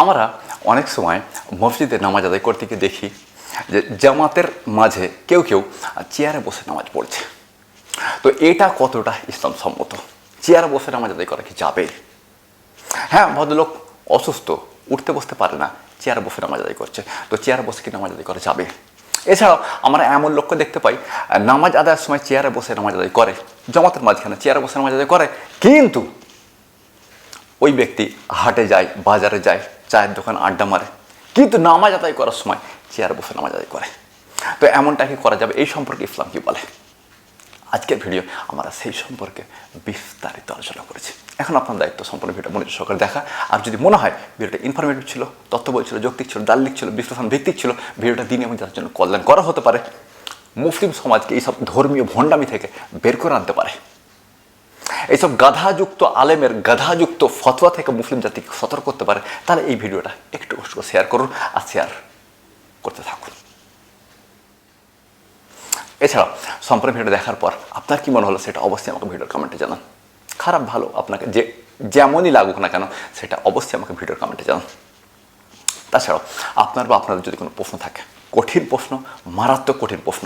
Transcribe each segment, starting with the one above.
আমরা অনেক সময় মসজিদে নামাজ আদায় করতে গিয়ে দেখি যে জামাতের মাঝে কেউ কেউ চেয়ারে বসে নামাজ পড়ছে। তো এটা কতটা ইসলাম সম্মত চেয়ারে বসে নামাজ আদায় করা কি যাবে? হ্যাঁ ভদ্রলোক অসুস্থ, উঠতে বসতে পারে না, চেয়ারে বসে নামাজ আদায় করছে। তো চেয়ারে বসে কি নামাজ আদায় করা যাবে? এছাড়াও আমরা এমন লোককে দেখতে পাই, নামাজ আদায়ের সময় চেয়ারে বসে নামাজ আদায় করে। জমাতের মাঝখানে চেয়ারে বসে নামাজ আদায় করে। কিন্তু ওই ব্যক্তি হাটে যায়, বাজারে যায় চায়ের দোকান, আড্ডা মারে। কিন্তু নামাজ আদায় করার সময় চেয়ারে বসে নামাজ আদায় করে। তো এমনটা কি করা যাবে? এই সম্পর্কে ইসলাম কি বলে? আজকের ভিডিও আমরা সেই সম্পর্কে বিস্তারিত আলোচনা করেছি। এখন আপনার দায়িত্ব সম্পূর্ণ ভিডিও মনোযোগ সহকারে দেখা। আর যদি মনে হয় ভিডিওটা ইনফরমেটিভ ছিল তথ্যবল ছিল, যৌক্তিক ছিল দাল্লিক ছিল, বিশ্লেষণ ভিত্তিক ছিল, ভিডিওটা দিনে এবং যার জন্য কল্যাণ করা হতে পারে। মুসলিম সমাজকে এইসব ধর্মীয় ভণ্ডামি থেকে বের করে আনতে পারে। এইসব গাধাযুক্ত আলেমের গাধাযুক্ত ফতোয়া থেকে মুসলিম জাতিকে সতর্ক করতে পারে। তাহলে এই ভিডিওটা একটু কষ্ট শেয়ার করুন আর শেয়ার করতে থাকুন। এছাড়াও সম্পূর্ণ ভিডিও দেখার পর আপনার কি মনে হলো সেটা অবশ্যই আমাকে ভিডিওর কমেন্টে জানান। খারাপ, ভালো, আপনাকে যে, যেমনই লাগুক না কেন, সেটা অবশ্যই আমাকে ভিডিওর কমেন্টে জানান। তাছাড়াও, আপনার বা আপনাদের যদি কোনো প্রশ্ন থাকে, কঠিন প্রশ্ন, মারাত্মক কঠিন প্রশ্ন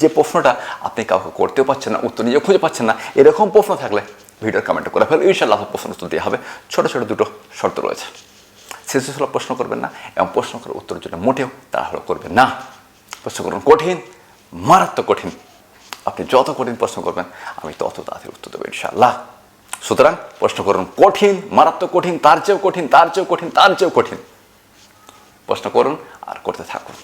যে প্রশ্নটা আপনি কাউকে করতেও পারছেন না, উত্তর নিজে খুঁজে পাচ্ছেন না, এরকম প্রশ্ন থাকলে ভিডিওর কমেন্টে করে ফেলে ইনশাল্লাহ প্রশ্ন উত্তর দেওয়া হবে। ছোটো ছোটো দুটো শর্ত রয়েছে। শেষে প্রশ্ন করবেন না এবং প্রশ্ন করার উত্তরের জন্য মোটেও তাড়াহুড়ো করবেন না। প্রশ্ন করুন কঠিন, মারাত্মক কঠিন। আপনি যত কঠিন প্রশ্ন করবেন, আমি তত তাড়াতাড়ি উত্তর দেবো ইনশাল্লাহ সুতরাং প্রশ্ন করুন কঠিন, মারাত্মক কঠিন, তার চেয়েও কঠিন, তার চেয়েও কঠিন, তার চেয়েও কঠিন। প্রশ্ন করুন আর করতে থাকুন।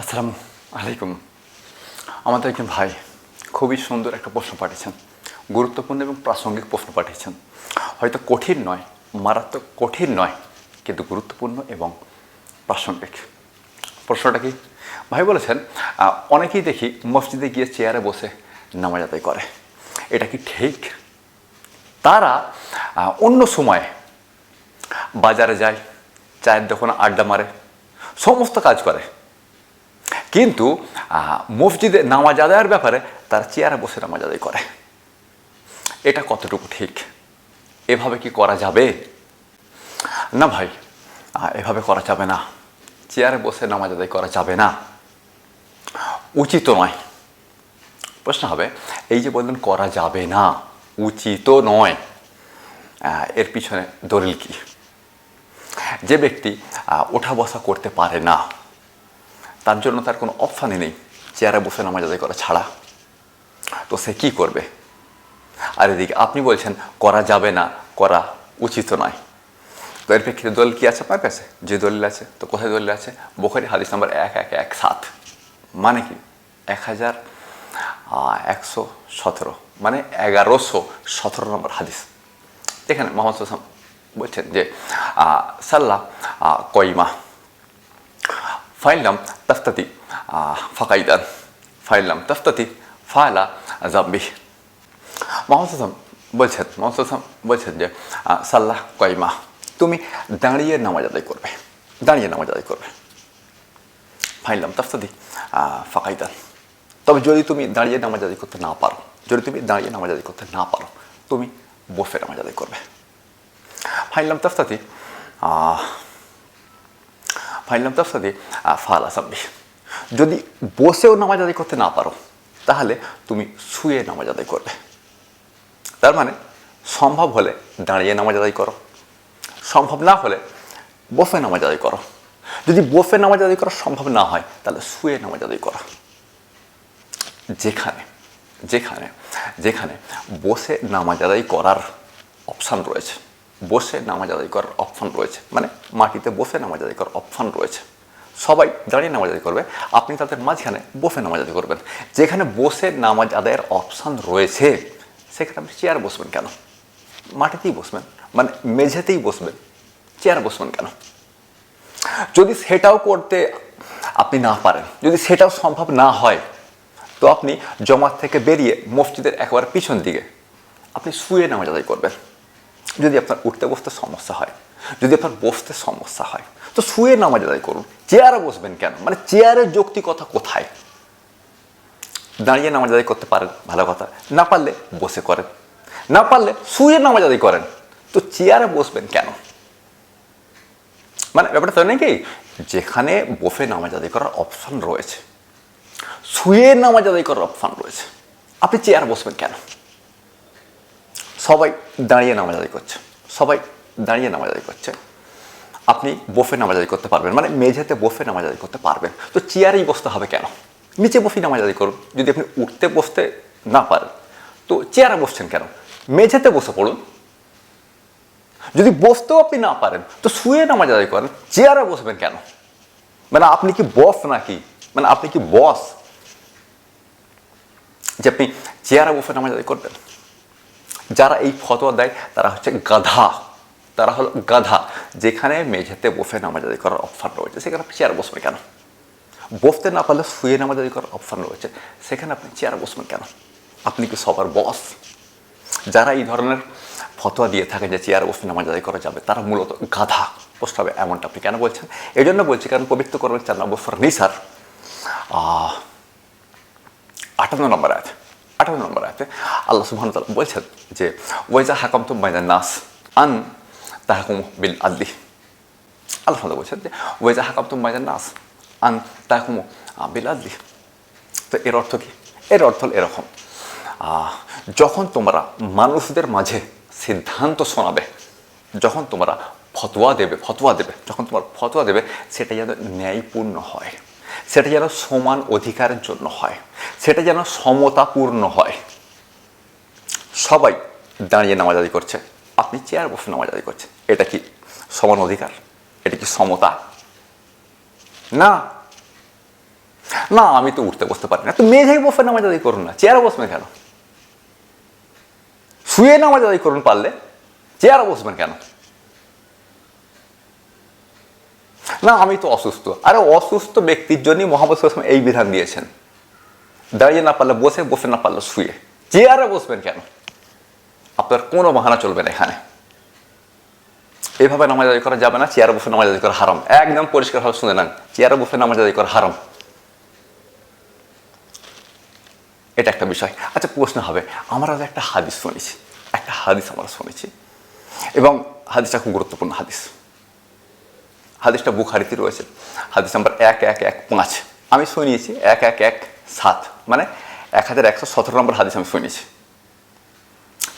আসসালামু আলাইকুম। আমাদের একজন ভাই খুবই সুন্দর একটা প্রশ্ন পাঠিয়েছেন। গুরুত্বপূর্ণ এবং প্রাসঙ্গিক প্রশ্ন পাঠিয়েছেন। হয়তো কঠিন নয়, মারাত্মক কঠিন নয়, কিন্তু গুরুত্বপূর্ণ এবং প্রাসঙ্গিক। প্রশ্নটা কি? ভাই বলেছেন অনেকেই দেখি মসজিদে গিয়ে চেয়ারে বসে নামাজ আদায় করে। এটা কি ঠিক? তারা অন্য সময়ে বাজারে যায়, চায়ের দোকানে আড্ডা মারে, সমস্ত কাজ করে। কিন্তু মসজিদে নামাজ আদায়ের ব্যাপারে তার চেয়ারে বসে নামাজ আদায় করে। এটা কতটুকু ঠিক? এভাবে কি করা যাবে? না ভাই এভাবে করা যাবে না। চেয়ারে বসে নামাজ আদায় করা যাবে না। উচিত নয়। প্রশ্ন হবে, এই যে বললেন করা যাবে না, উচিত নয়। এর পিছনে দলিল কি? যে ব্যক্তি ওঠা বসা করতে পারে না। তার জন্য তার কোনো অপশানই নেই চেয়ারে বসে নামাজ আদায় করা ছাড়া। তো সে কি করবে? আর এদিকে আপনি বলছেন, করা যাবে না, করা উচিত নয়। তো এর প্রেক্ষিতে দলিল কি আছে আপনার কাছে? যে দলিল আছে, তো কোথায় দলিল আছে? বোখারি হাদিস নাম্বার এক এক এক, সাত। মানে কি? এক হাজার একশো সতেরো। মানে এগারোশো সতেরো নম্বর হাদিস। এখানে মোহাম্মদ বলছেন যে সাল্লাহ তাফতাতি ফাকাইদান ফাইলাম তাফতাতি ফায়লা জাম্বি মোহাম্মদ হাসান বলছেন মোহাম্মদ বলছেন যে সাল্লাহ কয়মা তুমি দাঁড়িয়ে নামাজ আদায় করবে দাঁড়িয়ে নামাজ আদায় করবে ফাইলাম তাফতাতি ফাকাইদান তবে যদি তুমি দাঁড়িয়ে নামাজ আদায় করতে না পারো যদি তুমি দাঁড়িয়ে নামাজ আদায় করতে না পারো তুমি বসে নামাজ আদায় করবে ফাইলাম তাফতাতি ফাইলাম তাফসাদি ফাল আসাব্বি যদি বসেও নামাজ আদায় করতে না পারো, তাহলে তুমি শুয়ে নামাজ আদায় করবে। তার মানে সম্ভব হলে দাঁড়িয়ে নামাজ আদায় করো। সম্ভব না হলে বসে নামাজ আদায় করো। যদি বসে নামাজ আদায় করা সম্ভব না হয়, তাহলে শুয়ে নামাজ আদায় করো। যেখানে যেখানে যেখানে বসে নামাজ আদায় করার অপশান রয়েছে। বসে নামাজ আদায় করার অপশান রয়েছে। মানে মাটিতে বসে নামাজ আদায় করার অপশান রয়েছে। সবাই দাঁড়িয়ে নামাজ আদায় করবে। আপনি তাদের মাঝখানে বসে নামাজ আদায় করবেন। যেখানে বসে নামাজ আদায়ের অপশান রয়েছে, সেখানে আপনি চেয়ারে বসবেন কেন? মাটিতেই বসবেন। মানে মেঝেতেই বসবেন। চেয়ারে বসবেন কেন? যদি সেটাও করতে আপনি না পারেন, যদি সেটাও সম্ভব না হয়, তো আপনি জমাত থেকে বেরিয়ে মসজিদের একেবারে পিছন দিকে আপনি শুয়ে নামাজ আদায় করবেন। যদি আপনার উঠতে বসতে সমস্যা হয়, যদি আপনার বসতে সমস্যা হয়, তো শুয়ে নামাজ আদায় করুন। চেয়ারে বসবেন কেন? মানে চেয়ারের যৌক্তিকতা কোথায়? দাঁড়িয়ে নামাজ আদায় করতে পারেন, ভালো কথা। না পারলে বসে করেন। না পারলে শুয়ে নামাজ আদায় করেন। তো চেয়ারে বসবেন কেন? মানে ব্যাপারটা তো নাকি? যেখানে বসে নামাজ আদায় করার অপশন রয়েছে, শুয়ে নামাজ আদায় করার অপশন রয়েছে, আপনি চেয়ার বসবেন কেন? সবাই দাঁড়িয়ে নামাজ আদায় করছে। সবাই দাঁড়িয়ে নামাজ আদায় করছে। আপনি বফে নামাজ আদায় করতে পারবেন মানে মেঝেতে বফে নামাজ আদায় করতে পারবেন। তো চেয়ারেই বসতে হবে কেন? নিচে বফে নামাজ আদায় করুন। যদি আপনি উঠতে বসতে না পারেন, তো চেয়ারে বসছেন কেন? মেঝেতে বসে পড়ুন। যদি বসতেও আপনি না পারেন, তো শুয়ে নামাজ আদায় করেন। চেয়ারে বসবেন কেন? মানে আপনি কি বস নাকি? মানে আপনি কি বস? যে আপনি চেয়ারে বসে নামাজ আদায় করবেন। যারা এই ফতোয়া দেয়, তারা হচ্ছে গাধা। তারা হলো গাধা। যেখানে মেঝেতে বসে নামাজ আদায় করার অপশান রয়েছে। সেখানে আপনি চেয়ারে বসবেন কেন? বসতে না পারলে শুয়ে নামাজ আদায় করার অপশান রয়েছে। সেখানে আপনি চেয়ার বসবেন কেন? আপনি কি সবার বস যারা এই ধরনের ফতোয়া দিয়ে থাকে যে চেয়ার বসে নামাজ করা যাবে, তারা মূলত গাধা। পোস্ট হবে এমনটা আপনি কেন বলছেন? এই জন্য বলছি, কারণ পবিত্র করবেন চার নম্বর ফর নিসার আটান্ন নম্বর আয়াত। আটান্ন নম্বর আয়াতে আল্লাহ সুবহান তাআলা বলছেন যে, ওয়াইজা হাকাম তুম বাইনা নাস আন তাহাকুম বিল আদলি। আল্লাহ সুবহানাহু বলছেন যে, ওয়াইজা হাকাম তো বাইনা নাস আন তাহাকুম বিল আদলি। তো এর অর্থ কি? এর অর্থ এরকম যখন তোমরা মানুষদের মাঝে সিদ্ধান্ত শোনাবে, যখন তোমরা ফতোয়া দেবে ফতোয়া দেবে, যখন তোমার ফতোয়া দেবে, সেটা যেন ন্যায়পূর্ণ হয়। সেটা যেন সমান অধিকারের জন্য হয়, সেটা যেন সমতাপূর্ণ হয়। সবাই দাঁড়িয়ে নামাজ আদায় করছে, আপনি চেয়ার বসে নামাজ আদায় করছেন, এটা কি সমান অধিকার? এটা কি সমতা? না। না, আমি তো উঠতে বসতে পারি না। তো মেঝেই বসে নামাজ আদায় করুন না চেয়ারে বসবেন কেন? শুয়ে নামাজ আদায় করুন পারলে চেয়ারে বসবেন কেন? না, আমি তো অসুস্থ। আরে অসুস্থ ব্যক্তির জন্যই মোহাম্মদ সাল্লাম এই বিধান দিয়েছেন। দাঁড়িয়ে না পারলে বসে বসে না পারলে শুয়ে। চেয়ারে বসবেন কেন? আপনার কোনো বাহানা চলবে না এখানে। এইভাবে নামাজ আদায় করা যাবে না, চেয়ারে বসে নামাজ আদায় করা হারাম। একদম পরিষ্কারভাবে শুনে নেন, চেয়ারে বসে নামাজ আদায় করা হারাম। এটা একটা বিষয়। আচ্ছা প্রশ্ন হবে, আমরা একটা হাদিস শুনেছি, একটা হাদিস আমরা শুনেছি, এবং হাদিসটা খুব গুরুত্বপূর্ণ হাদিস। হাদিসটা বুখারিতে রয়েছে। হাদিস নাম্বার এক এক এক পাঁচ। আমি শুনিয়েছি এক এক এক সাত। মানে এক হাজার একশো সতেরো নম্বর হাদিস আমি শুনিয়েছি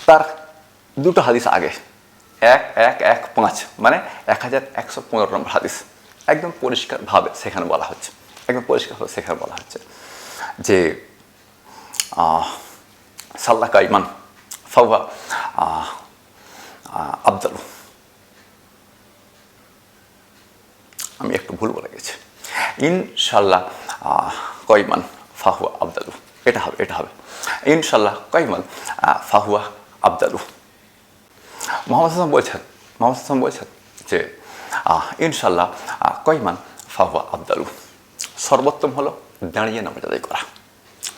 তার দুটো হাদিস আগে। এক এক এক পাঁচ। মানে এক হাজার একশো পনেরো নম্বর হাদিস। একদম পরিষ্কারভাবে সেখানে বলা হচ্ছে। একদম পরিষ্কারভাবে সেখানে বলা হচ্ছে যে সাল্লা কাইমান ফাওয়া আবদালু। আমি একটু ভুল বলে গেছি। ইনশাল্লাহ কয়মান ফাহুয়া আবদালু। এটা হবে এটা হবে। ইনশাল্লাহ কয়মান ফাহুয়া আবদালু। মোহাম্মদ হাসান বলছেন, মোহাম্মদ হাসান বলছেন যে ইনশাল্লাহ কয়মান ফাহুয়া আবদালু। সর্বোত্তম হলো দাঁড়িয়ে নামাজ আদায় করা।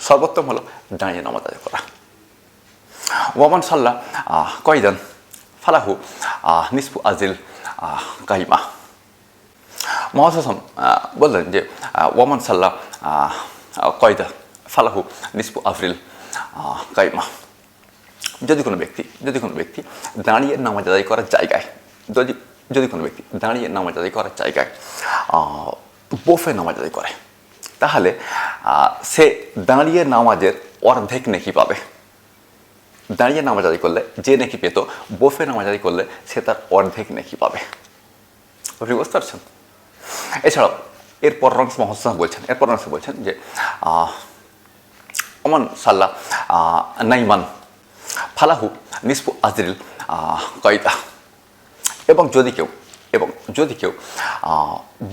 সর্বোত্তম হলো দাঁড়িয়ে নামাজ আদায় করা। ওয়ামান সাল্লাহ কয়দান ফালাহু নিসফু আজিল কাইমা। মোহাম্মদ বললেন যে ওয়ামান সাল্লাহ কয়দা ফালাহু নিসফু আফরিল কাইমা যদি কোনো ব্যক্তি যদি কোনো ব্যক্তি দাঁড়িয়ে নামাজ আদায় করার জায়গায় যদি যদি কোনো ব্যক্তি দাঁড়িয়ে নামাজ আদায় করার জায়গায় বফে নামাজ আদায় করে তাহলে সে দাঁড়িয়ে নামাজের অর্ধেক নেকি পাবে দাঁড়িয়ে নামাজ আদায় করলে যে নেকি পেত বফে নামাজ আদায় করলে সে তার অর্ধেক নেকি পাবে বুঝতে পারছেন এছাড়াও, এরপর রংস মহসা বলছেন, এরপর রংস বলছেন যে অমান সাল্লাহ নাইমান, ফালাহু নিসপু আজরিল কয়দা। এবং যদি কেউ, এবং যদি কেউ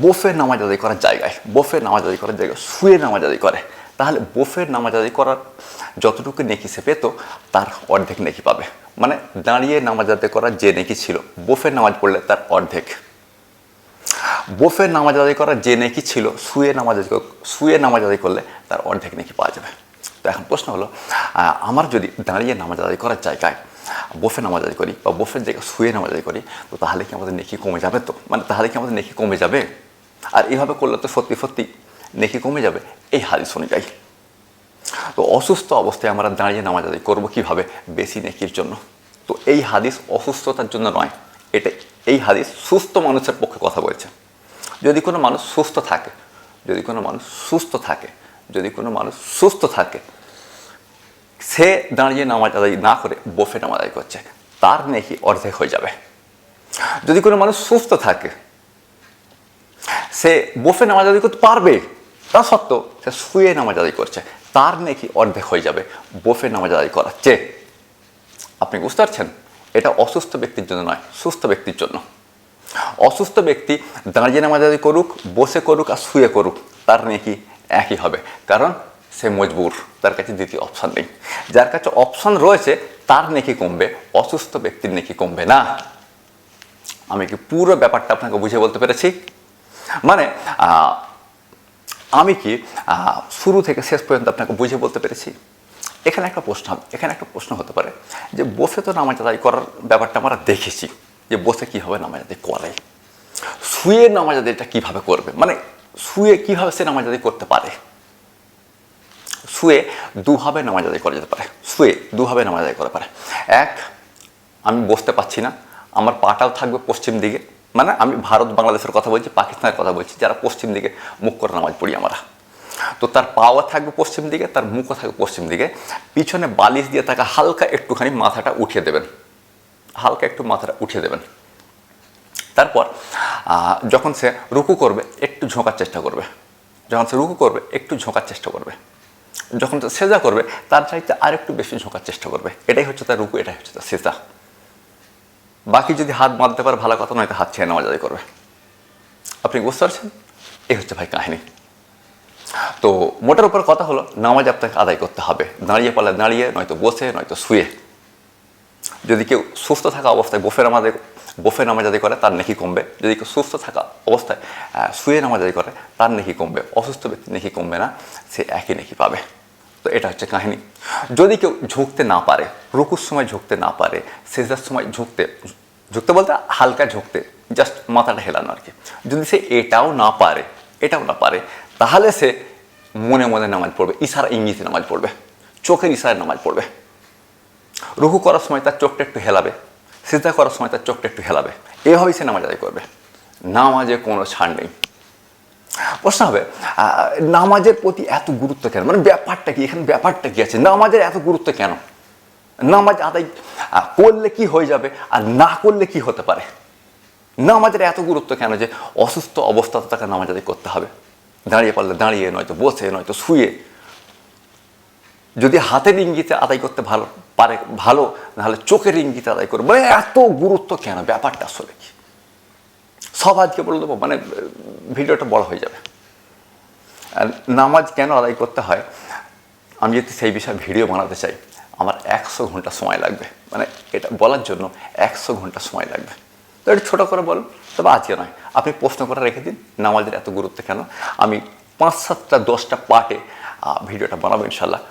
বোফে নামাজ আদায় করার জায়গায়, বোফে নামাজ আদায় করার জায়গায় শুয়ে নামাজ আদায় করে, তাহলে বোফের নামাজ আদায় করার যতটুকু নেকি সে পেত, তার অর্ধেক নেকি পাবে। মানে দাঁড়িয়ে নামাজ আদায় করার যে নেকি ছিল বোফের নামাজ পড়লে তার অর্ধেক। বোফের নামাজ আদায় করার যে নেকি ছিল, শুয়ে নামাজ শুয়ে নামাজ আদায় করলে তার অর্ধেক নেকি পাওয়া যাবে। তো এখন প্রশ্ন হলো আমার যদি দাঁড়িয়ে নামাজ আদায় করার জায়গায় বোফে নামাজ আদায় করি বা বোফের জায়গায় শুয়ে নামাজ আদায় করি, তো তাহলে কি আমাদের নেকি কমে যাবে তো? মানে তাহলে কি আমাদের নেকি কমে যাবে? আর এইভাবে করলে তো সত্যি সত্যি নেকি কমে যাবে, এই হাদিস অনুযায়ী। তো অসুস্থ অবস্থায় আমরা দাঁড়িয়ে নামাজ আদায় করব কীভাবে? বেশি নেকির জন্য। তো এই হাদিস অসুস্থতার জন্য নয়, এটা এই হাদিস সুস্থ মানুষের পক্ষে কথা বলছে। যদি কোনো মানুষ সুস্থ থাকে, যদি কোনো মানুষ সুস্থ থাকে, যদি কোনো মানুষ সুস্থ থাকে, সে দাঁড়িয়ে নামাজ আদায় না করে বফে নামাজ আদায় করছে, তার নেকি অর্ধেক হয়ে যাবে। যদি কোনো মানুষ সুস্থ থাকে, সে বফে নামাজ আদায় করতে পারবে, তা সত্ত্বেও সে শুয়ে নামাজ আদায় করছে, তার নাকি অর্ধেক হয়ে যাবে বফে নামাজ আদায় চেয়ে। আপনি বুঝতে পারছেন? এটা অসুস্থ ব্যক্তির জন্য নয়, সুস্থ ব্যক্তির জন্য। অসুস্থ ব্যক্তি দাঁড়িয়ে নামাজ আদায় করুক, বসে করুক আর শুয়ে করুক, তার নাকি একই হবে? কারণ সে মজবুর, তার কাছে দ্বিতীয় অপশান নেই। যার কাছে অপশান রয়েছে, তার নেকি কমবে? অসুস্থ ব্যক্তির নেকি কমবে না? আমি কি পুরো ব্যাপারটা আপনাকে বুঝে বলতে পেরেছি? মানে আমি কি শুরু থেকে শেষ পর্যন্ত আপনাকে বুঝে বলতে পেরেছি? এখানে একটা প্রশ্ন, এখানে একটা প্রশ্ন হতে পারে যে বসে তো নামাজ আদায় করার ব্যাপারটা আমরা দেখেছি। যে বসে কীভাবে নামাজ আদায় করে শুয়ে নামাজ আদায়টা কীভাবে করবে? মানে শুয়ে কীভাবে সে নামাজ আদায় করতে পারে? শুয়ে দুভাবে নামাজ করা যেতে পারে। শুয়ে দুভাবে নামাজ আদায় করা পারে। এক, আমি বসতে পারছি না। আমার পাটাও থাকবে পশ্চিম দিকে। মানে আমি ভারত বাংলাদেশের কথা বলছি, পাকিস্তানের কথা বলছি, যারা পশ্চিম দিকে মুখ করে নামাজ পড়ি আমরা। তো তার পাওয়া থাকবে পশ্চিম দিকে, তার মুখও থাকবে পশ্চিম দিকে। পিছনে বালিশ দিয়ে তাকে হালকা একটুখানি মাথাটা উঠিয়ে দেবেন। হালকা একটু মাথাটা উঠিয়ে দেবেন। তারপর যখন সে রুকু করবে, একটু ঝোঁকার চেষ্টা করবে। যখন সে রুকু করবে, একটু ঝোঁকার চেষ্টা করবে। যখন সেজা করবে, তার চাইতে আর একটু বেশি ঝোঁকার চেষ্টা করবে। এটাই হচ্ছে তার রুকু, এটাই হচ্ছে তার সেজা বাকি যদি হাত বাঁধতে পারে, ভালো কথা নয় হাত ছেড়ে নামাজ আদায় করবে। আপনি বুঝতে পারছেন? এই হচ্ছে ভাই কাহিনী। তো মোটার উপর কথা হলো, নামাজ আপনাকে আদায় করতে হবে। দাঁড়িয়ে পারলে দাঁড়িয়ে নয়তো বসে, নয়তো শুয়ে। যদি কেউ সুস্থ থাকা অবস্থায় নামাজ আদায়- বোফে নামাজ আদায় করে, তার নেকি কমবে। যদি কেউ সুস্থ থাকা অবস্থায় শুয়ে নামাজ আদায় করে, তার নেকি কমবে। অসুস্থ ব্যক্তি নেকি কমবে না, সে একই নেকি পাবে। তো এটা হচ্ছে কাহিনী। যদি কেউ ঝুঁকতে না পারে, রুকুর সময় ঝুঁকতে না পারে সেজার সময় ঝুঁকতে ঝুঁকতে বলতে হালকা ঝুঁকতে জাস্ট মাথাটা হেলানো আর কি। যদি সে এটাও না পারে, এটাও না পারে, তাহলে সে মনে মনে নামাজ পড়বে, ইশারা ইঙ্গিতে নামাজ পড়বে, চোখের ইশারায় নামাজ পড়বে। রুকু করার সময় তার চোখটা একটু হেলাবে, সিজদা করার সময় তার চোখটা একটু হেলাবে। এভাবেই সে নামাজ আদায় করবে। নামাজে কোনো ছাড় নেই। প্রশ্ন হবে নামাজের প্রতি এত গুরুত্ব কেন? মানে ব্যাপারটা কি? এখানে ব্যাপারটা কি আছে? নামাজের এত গুরুত্ব কেন? নামাজ আদায় করলে কি হয়ে যাবে? আর না করলে কি হতে পারে? নামাজের এত গুরুত্ব কেন যে অসুস্থ অবস্থাতে তাকে নামাজ আদায় করতে হবে? দাঁড়িয়ে পারলে দাঁড়িয়ে, নয়তো বসে, নয়তো শুয়ে যদি হাতের ইঙ্গিতে আদায় করতে ভালো পারে, ভালো, নাহলে চোখের ইঙ্গিতে আদায় করবে। মানে এত গুরুত্ব কেন? ব্যাপারটা আসলে কি? সব আজকে বলে দেবো মানে ভিডিওটা বড় হয়ে যাবে। নামাজ কেন আদায় করতে হয়? আমি যদি সেই বিষয়ে ভিডিও বানাতে চাই, আমার একশো ঘণ্টা সময় লাগবে। মানে এটা বলার জন্য একশো ঘণ্টা সময় লাগবে। তো এটা ছোটো করে বলুন তবে আজকে নয়। আপনি প্রশ্ন করে রেখে দিন, নামাজের এত গুরুত্ব কেন? আমি পাঁচ সাতটা, দশটা পার্টে ভিডিওটা বানাবো ইনশাল্লাহ।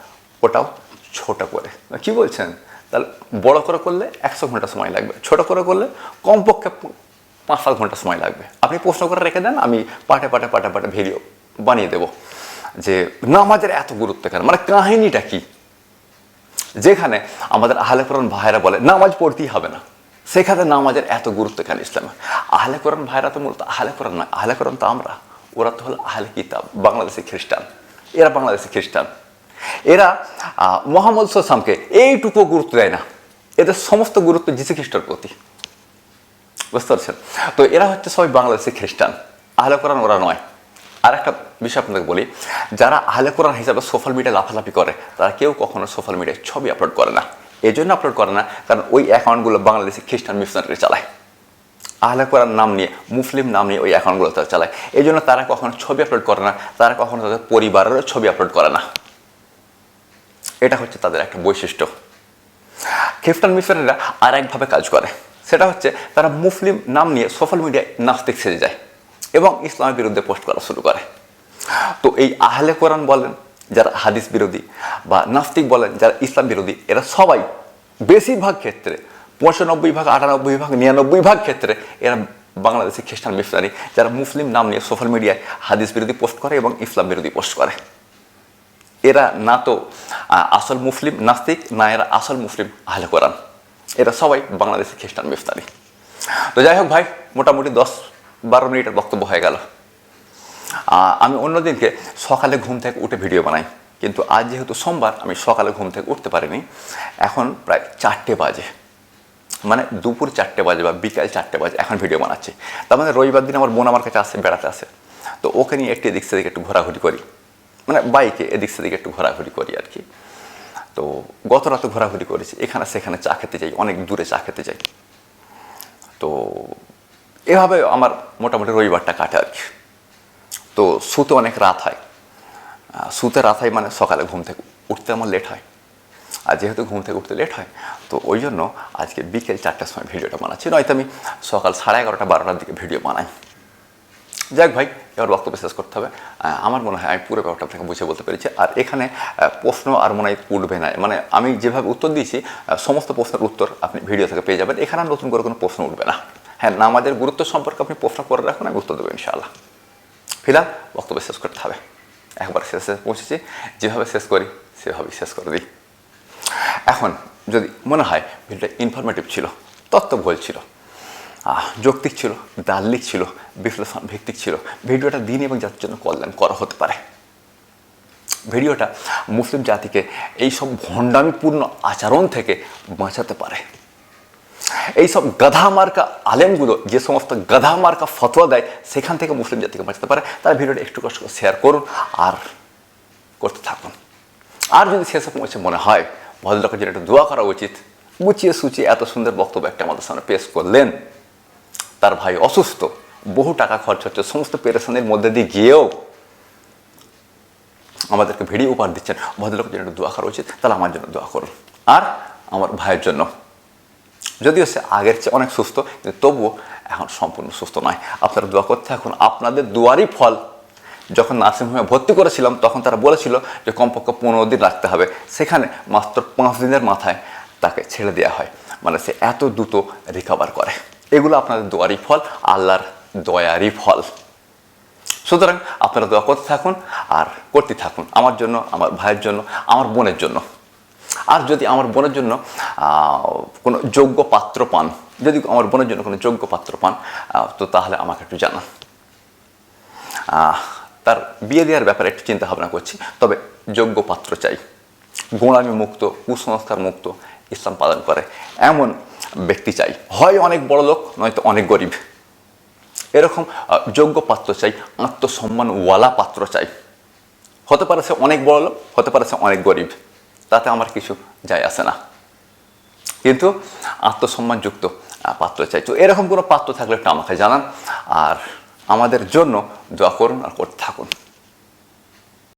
ওটাও ছোট করে। কি বলছেন? তাহলে বড় করে করলে একশো ঘণ্টা সময় লাগবে, ছোট করে করলে কমপক্ষে পাঁচ সাত ঘণ্টা সময় লাগবে। আপনি প্রশ্ন করে রেখে দেন, আমি পাটে পাটে পাটে পাটে ভিডিও বানিয়ে দেব। যে নামাজের এত গুরুত্ব কেন? মানে কাহিনীটা কি? যেখানে আমাদের আহলে কোরআন ভাইরা বলে, নামাজ পড়তেই হবে না। সেখানে নামাজের এত গুরুত্ব কেন ইসলামে? আহলে কোরআন ভাইরা তো মূলত আহলে কোরআন নয়, আহলে কোরআন তো আমরা। ওরা তো হলো আহলে কিতাব, বাংলাদেশি খ্রিস্টান। এরা বাংলাদেশি খ্রিস্টান। এরা মোহাম্মদ সামকে এইটুকু গুরুত্ব দেয় না। এদের সমস্ত গুরুত্ব যীশু খ্রিস্টের প্রতি। বুঝতে পারছেন? তো এরা হচ্ছে সবাই বাংলাদেশি খ্রিস্টান। আহলে কোরআন ওরা নয়। আর একটা বিষয় আপনাদের বলি, যারা আহলে কোরআন হিসাবে সোশ্যাল মিডিয়ায় লাফালাফি করে, তারা কেউ কখনো সোশ্যাল মিডিয়ায় ছবি আপলোড করে না। এই জন্য আপলোড করে না, কারণ ওই অ্যাকাউন্টগুলো বাংলাদেশি খ্রিস্টান মিশনারি চালায়। আহলে কোরআন নাম নিয়ে, মুসলিম নাম নিয়ে ওই অ্যাকাউন্টগুলো তারা চালায়। এই জন্য তারা কখনো ছবি আপলোড করে না, তারা কখনো তাদের পরিবারেরও ছবি আপলোড করে না। এটা হচ্ছে তাদের একটা বৈশিষ্ট্য। খ্রিস্টান মিশনারিরা আর একভাবে কাজ করে। সেটা হচ্ছে তারা মুসলিম নাম নিয়ে সোশ্যাল মিডিয়ায় নাস্তিক সেজে যায় এবং ইসলামের বিরুদ্ধে পোস্ট করা শুরু করে। তো এই আহলে কোরআন বলেন, যারা হাদিস বিরোধী বা নাস্তিক বলেন, যারা ইসলাম বিরোধী, এরা সবাই বেশিরভাগ ক্ষেত্রে, পঁচানব্বই ভাগ, আটানব্বই ভাগ, নিরানব্বই ভাগ ক্ষেত্রে এরা বাংলাদেশি খ্রিস্টান মিশনারি যারা মুসলিম নাম নিয়ে সোশ্যাল মিডিয়ায় হাদিস বিরোধী পোস্ট করে এবং ইসলাম বিরোধী পোস্ট করে। এরা না তো আসল মুসলিম নাস্তিক, না এরা আসল মুসলিম আহলে কোরআন। এরা সবাই বাংলাদেশের খ্রিস্টান মিফতারি। তো যাই হোক ভাই, মোটামুটি দশ বারো মিনিটের বক্তব্য হয়ে গেল। আমি অন্যদিনকে সকালে ঘুম থেকে উঠে ভিডিও বানাই। কিন্তু আজ যেহেতু সোমবার, আমি সকালে ঘুম থেকে উঠতে পারিনি। এখন প্রায় চারটে বাজে। মানে দুপুর চারটে বাজে বা বিকাল চারটে বাজে এখন ভিডিও বানাচ্ছি। তার মানে রবিবার দিন আমার বোন আমার কাছে আসে, বেড়াতে আসে। তো ওকে নিয়ে একটু এদিক সেদিকে একটু ঘোরাঘুরি করি। মানে বাইকে এদিক সেদিকে একটু ঘোরাঘুরি করি আর কি। তো গত রাতে ঘোরাঘুরি করেছি, এখানে সেখানে চা খেতে যাই, অনেক দূরে চা খেতে যাই। তো এভাবে আমার মোটামুটি রবিবারটা কাটে আর কি। তো শুতে অনেক রাত হয়। শুতে রাত হয় মানে সকালে ঘুম থেকে উঠতে আমার লেট হয়। আর যেহেতু ঘুম থেকে উঠতে লেট হয়, তো ওই জন্য আজকে বিকেল চারটার সময় ভিডিওটা বানাচ্ছি। নয়তো আমি সকাল সাড়ে এগারোটা, বারোটার দিকে ভিডিও বানাই। যাক ভাই, এবার বক্তব্য শেষ করতে হবে। আমার মনে হয় আমি পুরো ব্যাপারটা আপনাকে বুঝে বলতে পেরেছি। আর এখানে প্রশ্ন আর মনে হয় উঠবে না। মানে আমি যেভাবে উত্তর দিয়েছি সমস্ত প্রশ্নের উত্তর আপনি ভিডিও থেকে পেয়ে যাবেন। এখানে নতুন করে কোনো প্রশ্ন উঠবে না। হ্যাঁ না আমাদের গুরুত্ব সম্পর্কে আপনি প্রশ্ন করে রাখুন, আমি উত্তর দেবো ইনশাআল্লাহ। ফিলহাল, বক্তব্য শেষ করতে হবে। একবার শেষে পৌঁছেছি। যেভাবে শেষ করি, সেভাবেই শেষ করে দিই। এখন যদি মনে হয়, ভিডিওটা ইনফরমেটিভ ছিল তত্ত্ব ভুল ছিল যৌক্তিক ছিল দার্লিক ছিল, বিশ্লেষণ ভিত্তিক ছিল। ভিডিওটা দিন এবং জাতির জন্য কল্যাণ করা হতে পারে। ভিডিওটা মুসলিম জাতিকে এইসব ভণ্ডামিপূর্ণ আচরণ থেকে বাঁচাতে পারে। এইসব গাধা মার্কা আলেমগুলো যে সমস্ত গাধা মার্কা ফতোয়া দেয়, সেখান থেকে মুসলিম জাতিকে বাঁচাতে পারে। তার ভিডিওটা একটু কষ্ট করে শেয়ার করুন আর করতে থাকুন। আর যদি শেষে পৌঁছে মনে হয়, ভদ্রলোকের জন্য একটু দোয়া করা উচিত। গুছিয়ে সুচিয়ে এত সুন্দর বক্তব্য একটা আমাদের সামনে পেশ করলেন। তার ভাই অসুস্থ, বহু টাকা খরচ হচ্ছে, সমস্ত পেরেশানির মধ্যে দিয়ে গিয়েও আমাদেরকে ভিডিও উপহার দিচ্ছেন। ভদ্রলোকের জন্য একটু দোয়া করা উচিত, তাহলে আমার জন্য দোয়া করুন। আর আমার ভাইয়ের জন্য, যদিও সে আগের চেয়ে অনেক সুস্থ, কিন্তু তবুও এখন সম্পূর্ণ সুস্থ নয়। আপনারা দোয়া করতে এখন আপনাদের দুয়ারই ফল। যখন নার্সিংহোমে ভর্তি করেছিলাম, তখন তারা বলেছিল যে কমপক্ষে পনেরো দিন রাখতে হবে। সেখানে মাত্র পাঁচ দিনের মাথায় তাকে ছেড়ে দেওয়া হয়। মানে সে এত দ্রুত রিকভার করে। এগুলো আপনাদের দোয়ারই ফল, আল্লাহর দয়ারই ফল। সুতরাং আপনারা দোয়া করতে থাকুন আর করতে থাকুন আমার জন্য, আমার ভাইয়ের জন্য, আমার বোনের জন্য। আর যদি আমার বোনের জন্য কোনো যোগ্য পাত্র পান, যদি আমার বোনের জন্য কোনো যোগ্য পাত্র পান তো তাহলে আমাকে একটু জানান। তার বিয়ে দেওয়ার ব্যাপারে একটু চিন্তা ভাবনা করছি, তবে যোগ্য পাত্র চাই। গোড়ামি মুক্ত, কুসংস্কার মুক্ত ইসলাম পালন করে। এমন ব্যক্তি চাই। হয় অনেক বড় লোক, নয়তো অনেক গরিব। এরকম যোগ্য পাত্র চাই আত্মসম্মানওয়ালা পাত্র চাই। হতে পারে সে অনেক বড় লোক, হতে পারে সে অনেক গরিব। তাতে আমার কিছু যায় আসে না। কিন্তু আত্মসম্মানযুক্ত পাত্র চাই। তো এরকম কোনো পাত্র থাকলে একটু আমাকে জানান, আর আমাদের জন্য দোয়া করুন আর করতে থাকুন।